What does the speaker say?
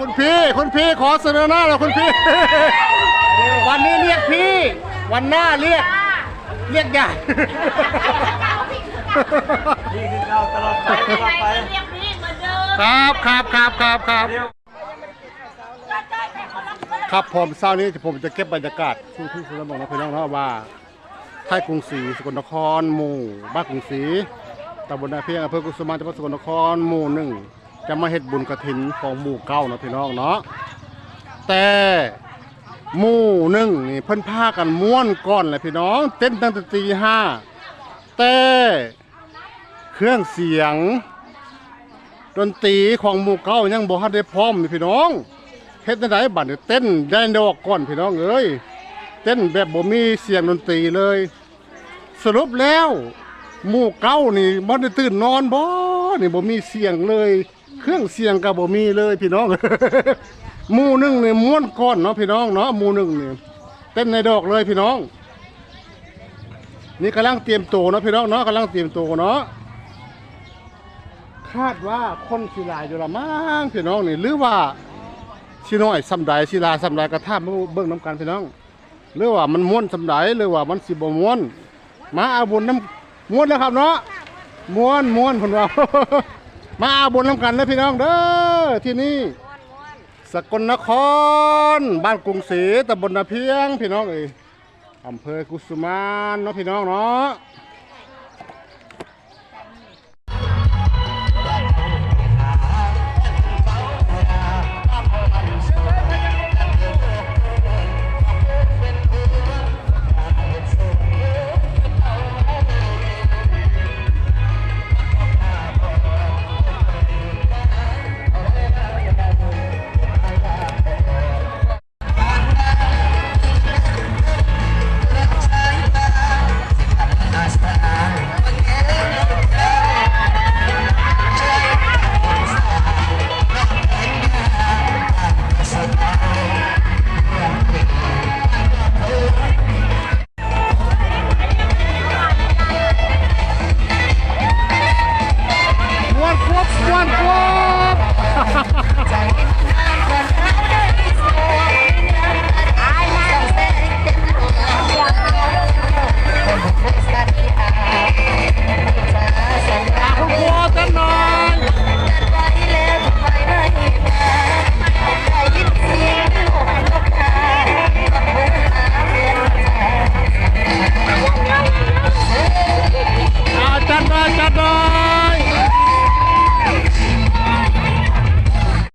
คุณพี่คุณพี่ขอเสนอหน้าเลยคุณพี่ วันนี้เรียกพี่ วันหน้าเรียก เรียกใหญ่ นี่คือเราตลอดไปตลอดไปเรียกพี่เหมือนเดิมครับครับครับครับครับครับผมเช้านี้ผมจะเก็บบรรยากาศที่ที่สุรบอกนะพี่น้องเนาะว่าไทยกรุงศรีสกลนครหมู่บ้านกรุงศรีตำบลนาเพียงอำเภอกุสุมานจังหวัดสกลนครหมู่หนึ่ง จะมาเฮ็ดบุญกระถินของหมู่เก้านะพี่น้องเนาะแต่หมู่หนึ่งนี่เพิ่นพากันม้วนก่อนเลยพี่น้อง เต้นตั้งแต่ตีห้าแต่เครื่องเสียง ดนตรีของหมู่เก้ายังบ่ทันได้พร้อมนี่พี่น้องเฮ็ดจังไดบัดนี้เต้นได้ดอกก่อนพี่น้องเอ้ยเต้นแบบบ่มีเสียงดนตรีเลย สรุปแล้วหมู่เก้านี่บ่ได้ตื่นนอนบ่นี่บ่มีเสียงเลย เครื่องเสียงก็บ่มีเลยพี่น้อง หมูหนึ่งเนี่ยม้วนก้อนเนาะพี่น้องเนาะหมูหนึ่งเนี่ยเต้นในดอกเลยพี่น้อง นี่กำลังเตรียมโตเนาะพี่น้องเนาะกำลังเตรียมโตเนาะคาดว่าคนศิลายอยู่ละมั้งพี่น้องนี่หรือว่าชิน้อยสำใดศิลาสำใดกระทามาเบิ่งน้ำกันพี่น้องหรือว่ามันม้วนสำใดหรือว่ามันสิบม้วนมาอาบุญน้ำม้วนแล้วครับเนาะม้วนม้วนคนว่า มาอาบนน้ำกันเลยพี่น้องเด้อที่นี่สกลนคร บ้านกรุงศรีตำบลนาเพียง พี่น้องเอ้ยอำเภอกุสุมานเนาะพี่น้องเนาะ Catón!